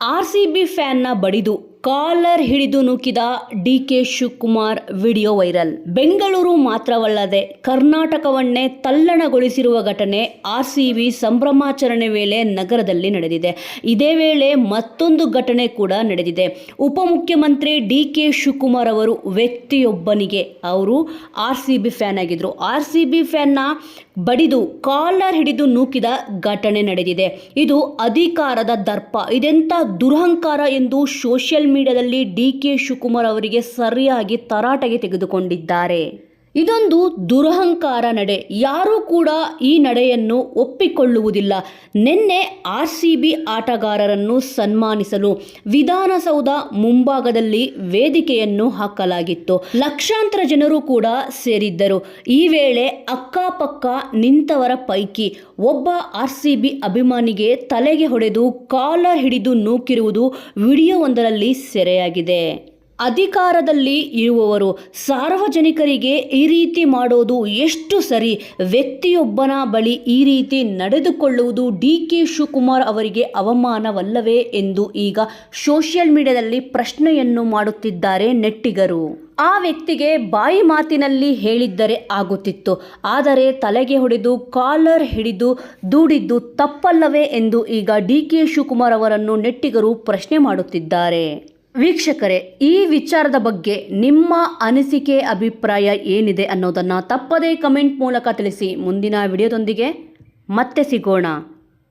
R C B ಫ್ಯಾನ್ನ ಬಡಿದು collar ಹಿಡಿದು ನೂಕಿದ D K Shivakumar video viral. Bengaluru ಮಾತ್ರವಲ್ಲದೆ ಕರ್ನಾಟಕವನ್ನೇ ತಲ್ಲಣಗೊಳಿಸಿರುವ ಘಟನೆ ಆರ್ ಸಿ ಬಿ ಸಂಭ್ರಮಾಚರಣೆ ವೇಳೆ ನಗರದಲ್ಲಿ ನಡೆದಿದೆ. ಇದೇ ವೇಳೆ ಮತ್ತೊಂದು ಘಟನೆ ಕೂಡ ನಡೆದಿದೆ. ಉಪಮುಖ್ಯಮಂತ್ರಿ ಡಿ ಕೆ ಶಿವಕುಮಾರ್ ಅವರು ವ್ಯಕ್ತಿಯೊಬ್ಬನಿಗೆ ಅವರು ಆರ್ ಸಿ ಬಿ ಫ್ಯಾನ್ ಆಗಿದ್ದರು ಆರ್ ಸಿ ಬಿ ಫ್ಯಾನ್ನ ಬಡಿದು, ಕಾಲರ್ ಹಿಡಿದು ನೂಕಿದ ಘಟನೆ ನಡೆದಿದೆ. ಇದು ಅಧಿಕಾರದ ದರ್ಪ. ಇದೆಂಥ ದುರಹಂಕಾರ ಎಂದು ಸೋಷಿಯಲ್ ಮೀಡಿಯಾದಲ್ಲಿ ಡಿ ಕೆ ಶಿವಕುಮಾರ್ ಅವರಿಗೆ ಸರಿಯಾಗಿ ತರಾಟೆಗೆ ತೆಗೆದುಕೊಂಡಿದ್ದಾರೆ. ಇದೊಂದು ದುರಹಂಕಾರ ನಡೆ. ಯಾರೂ ಕೂಡ ಈ ನಡೆಯನ್ನು ಒಪ್ಪಿಕೊಳ್ಳುವುದಿಲ್ಲ. ನಿನ್ನೆ ಆರ್ ಸಿ ಬಿ ಆಟಗಾರರನ್ನು ಸನ್ಮಾನಿಸಲು ವಿಧಾನಸೌಧ ಮುಂಭಾಗದಲ್ಲಿ ವೇದಿಕೆಯನ್ನು ಹಾಕಲಾಗಿತ್ತು. ಲಕ್ಷಾಂತರ ಜನರು ಕೂಡ ಸೇರಿದ್ದರು. ಈ ವೇಳೆ ಅಕ್ಕಪಕ್ಕ ನಿಂತವರ ಪೈಕಿ ಒಬ್ಬ ಆರ್ ಸಿ ಬಿ ಅಭಿಮಾನಿಗೆ ತಲೆಗೆ ಹೊಡೆದು ಕಾಲ ಹಿಡಿದು ನೂಕಿರುವುದು ವಿಡಿಯೋವೊಂದರಲ್ಲಿ ಸೆರೆಯಾಗಿದೆ. ಅಧಿಕಾರದಲ್ಲಿ ಇರುವವರು ಸಾರ್ವಜನಿಕರಿಗೆ ಈ ರೀತಿ ಮಾಡೋದು ಎಷ್ಟು ಸರಿ? ವ್ಯಕ್ತಿಯೊಬ್ಬನ ಬಳಿ ಈ ರೀತಿ ನಡೆದುಕೊಳ್ಳುವುದು ಡಿ ಕೆ ಶಿವಕುಮಾರ್ ಅವರಿಗೆ ಅವಮಾನವಲ್ಲವೇ ಎಂದು ಈಗ ಸೋಷಿಯಲ್ ಮೀಡಿಯಾದಲ್ಲಿ ಪ್ರಶ್ನೆಯನ್ನು ಮಾಡುತ್ತಿದ್ದಾರೆ ನೆಟ್ಟಿಗರು. ಆ ವ್ಯಕ್ತಿಗೆ ಬಾಯಿ ಮಾತಿನಲ್ಲಿ ಹೇಳಿದ್ದರೆ ಆಗುತ್ತಿತ್ತು. ಆದರೆ ತಲೆಗೆ ಹೊಡೆದು, ಕಾಲರ್ ಹಿಡಿದು, ದೂಡಿದ್ದು ತಪ್ಪಲ್ಲವೇ ಎಂದು ಈಗ ಡಿ ಕೆ ಶಿವಕುಮಾರ್ ಅವರನ್ನು ನೆಟ್ಟಿಗರು ಪ್ರಶ್ನೆ ಮಾಡುತ್ತಿದ್ದಾರೆ. ವೀಕ್ಷಕರೇ, ಈ ವಿಚಾರದ ಬಗ್ಗೆ ನಿಮ್ಮ ಅನಿಸಿಕೆ, ಅಭಿಪ್ರಾಯ ಏನಿದೆ ಅನ್ನೋದನ್ನು ತಪ್ಪದೇ ಕಮೆಂಟ್ ಮೂಲಕ ತಿಳಿಸಿ. ಮುಂದಿನ ವಿಡಿಯೋದೊಂದಿಗೆ ಮತ್ತೆ ಸಿಗೋಣ.